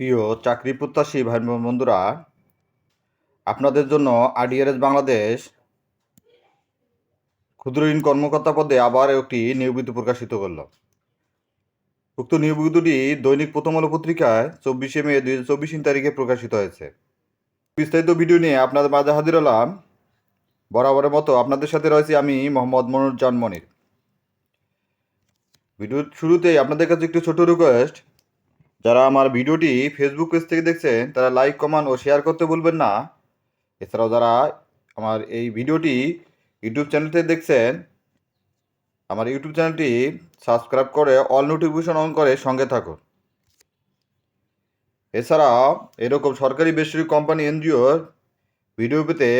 প্রিয় চাকরি প্রত্যাশী ভাই বোন বন্ধুরা, আপনাদের জন্য আরডিআরএস বাংলাদেশ ক্ষুদ্র ঋণ কর্মকর্তা পদে আবার একটি নিয়োগবিধি প্রকাশিত করল। উক্ত নিয়োগবিধিটি দৈনিক প্রথম আলো পত্রিকায় চব্বিশে মে দুই হাজার চব্বিশ তারিখে প্রকাশিত হয়েছে। বিস্তারিত ভিডিও নিয়ে আপনাদের মাঝে হাজির হলাম। বরাবরের মতো আপনাদের সাথে রয়েছি আমি মোহাম্মদ মনুরজান মনির ভিডিওর শুরুতেই আপনাদের কাছে একটু ছোট রিকোয়েস্ট যারা আমার ভিডিওটি ফেসবুক পেজ থেকে দেখছেন, তারা লাইক কমেন্ট ও শেয়ার করতে ভুলবেন না। এছাড়াও যারা আমার এই ভিডিওটি ইউটিউব চ্যানেল থেকে দেখছেন, আমার ইউটিউব চ্যানেলটি সাবস্ক্রাইব করে অল নোটিফিকেশন অন করে সঙ্গে থাকুন। এছাড়া এরকম সরকারি বেসরকারি কোম্পানি এনজিওর ভিডিও পেতে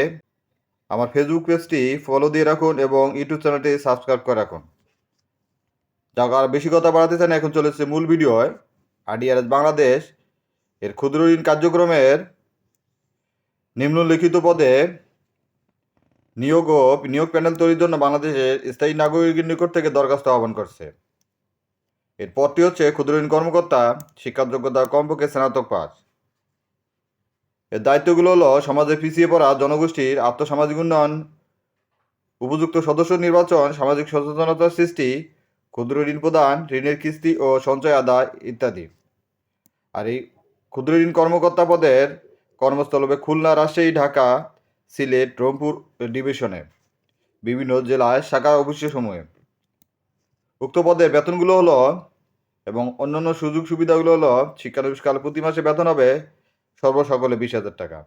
আমার ফেসবুক পেজটি ফলো দিয়ে রাখুন এবং ইউটিউব চ্যানেলটি সাবস্ক্রাইব করে রাখুন। যাক, আর বেশি কথা বাড়াতে চান এখন চলেছে মূল ভিডিওয় আরডিআরএস বাংলাদেশ এর ক্ষুদ্র ঋণ কার্যক্রমের নিম্নলিখিত পদে নিয়োগ ও নিয়োগ প্যানেল তৈরির জন্য বাংলাদেশের স্থায়ী নাগরিকের নিকট থেকে দরখাস্ত আহ্বান করছে। এর পদটি হচ্ছে ক্ষুদ্র ঋণ কর্মকর্তা শিক্ষার যোগ্যতা কমপক্ষে স্নাতক পাস। এর দায়িত্বগুলো হলো সমাজে পিছিয়ে পড়া জনগোষ্ঠীর আত্মসামাজিক উন্নয়ন, উপযুক্ত সদস্য নির্বাচন, সামাজিক সচেতনতার সৃষ্টি ক্ষুদ্র ঋণ প্রদান, ঋণের কিস্তি ও সঞ্চয় আদায় ইত্যাদি। আর এই ক্ষুদ্র ঋণ কর্মকর্তা পদের কর্মস্থল হবে খুলনা, রাজশাহী, ঢাকা, সিলেট, রংপুর ডিভিশনে। বিভিন্ন জেলায় শাখা অফিসের সমূহে উক্ত পদের বেতনগুলো হলো এবং অন্যান্য সুযোগ সুবিধাগুলো হলো শিক্ষানবিষ্কাল প্রতি মাসে বেতন হবে সর্বসকলে বিশ হাজার টাকা।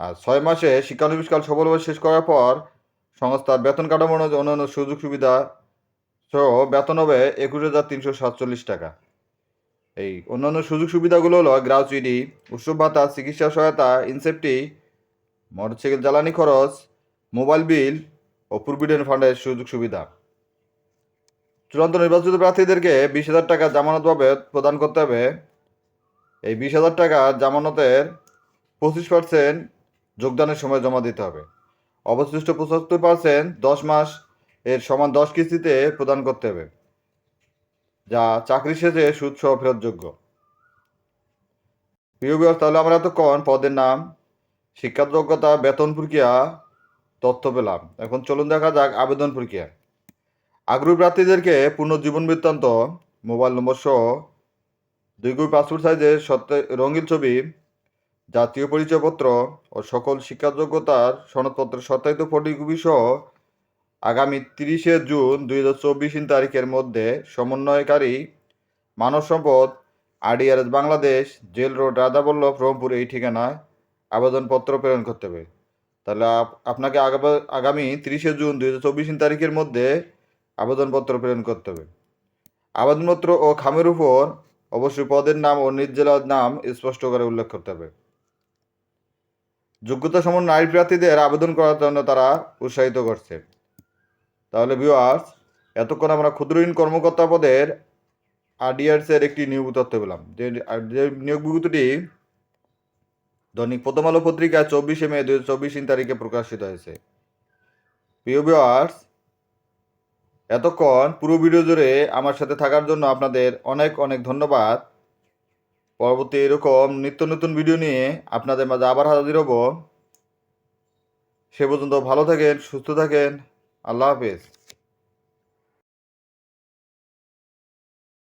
আর ছয় মাসে শিক্ষানবিষ্কাল সফলভাবে শেষ করার পর সংস্থার বেতন কাঠামো অনুযায়ী অন্যান্য সুযোগ সুবিধা সহ বেতন হবে একুশ হাজার তিনশো সাতচল্লিশ টাকা। এই অন্যান্য সুযোগ সুবিধাগুলো হলো গ্রাচুইটি উৎসব ভাতা, চিকিৎসা সহায়তা ইনসেপ্টি মোটরসাইকেল জ্বালানি খরচ, মোবাইল বিল ও প্রভিডেন্ট ফান্ডের সুযোগ সুবিধা। চূড়ান্ত নির্বাচিত প্রার্থীদেরকে বিশ হাজার টাকা জামানতভাবে প্রদান করতে হবে। এই বিশ হাজার টাকা জামানতের পঁচিশ পার্সেন্ট যোগদানের সময় জমা দিতে হবে। অবশিষ্ট পঁচাত্তর পার্সেন্ট দশ মাস এর সমান দশ কিস্তিতে প্রদান করতে হবে, যা চাকরি শেষে সুদ সহ ফেরতযোগ্য। প্রিয় তাহলে আমরা এতক্ষণ পদের নাম শিক্ষার যোগ্যতা, বেতন প্রক্রিয়া, তথ্য পেলাম। এখন চলুন দেখা যাক আবেদন প্রক্রিয়া। আগ্রহী প্রার্থীদেরকে পূর্ণ জীবন বৃত্তান্ত, মোবাইল নম্বর সহ দুই কপি পাসপোর্ট সাইজের সত্য রঙিন ছবি, জাতীয় পরিচয়পত্র ও সকল শিক্ষা যোগ্যতার সনদপত্রের সত্যায়িত ফটোকপি সহ আগামী তিরিশে জুন দুই হাজার চব্বিশ তারিখের মধ্যে সমন্বয়কারী মানব সম্পদ RDRS Bangladesh, jail road, Radhaballav, Rangpur এই ঠিকানায় আবেদনপত্র প্রেরণ করতে হবে। তাহলে আপ- আপনাকে আগামী তিরিশে জুন দুই হাজার চব্বিশ তারিখের মধ্যে আবেদনপত্র প্রেরণ করতে হবে। আবেদনপত্র ও খামের উপর অবশ্যই পদের নাম ও নিজ জেলার নাম স্পষ্ট করে উল্লেখ করতে হবে। যোগ্যতা সম্পন্ন নারী প্রার্থীদের আবেদন করার জন্য তারা উৎসাহিত করছে। তাহলে এতক্ষণ আমরা ক্ষুদ্র ঋণ কর্মকর্তা পদের আরডিআরস এর একটি নিয়োগ তথ্য পেলাম। যে নিয়োগ বিজ্ঞপ্তিটি দৈনিক প্রথম আলো পত্রিকা চব্বিশে মে দুই চব্বিশ তারিখে প্রকাশিত হয়েছে। প্রিয় ভিউয়ার্স এতক্ষণ পুরো ভিডিও জুড়ে আমার সাথে থাকার জন্য আপনাদের অনেক অনেক ধন্যবাদ। পরবর্তী এরকম নিত্য নতুন ভিডিও নিয়ে আপনাদের মাঝে আবার হাজির হব। সে পর্যন্ত ভালো থাকেন, সুস্থ থাকেন। আল্লাহ হাফেজ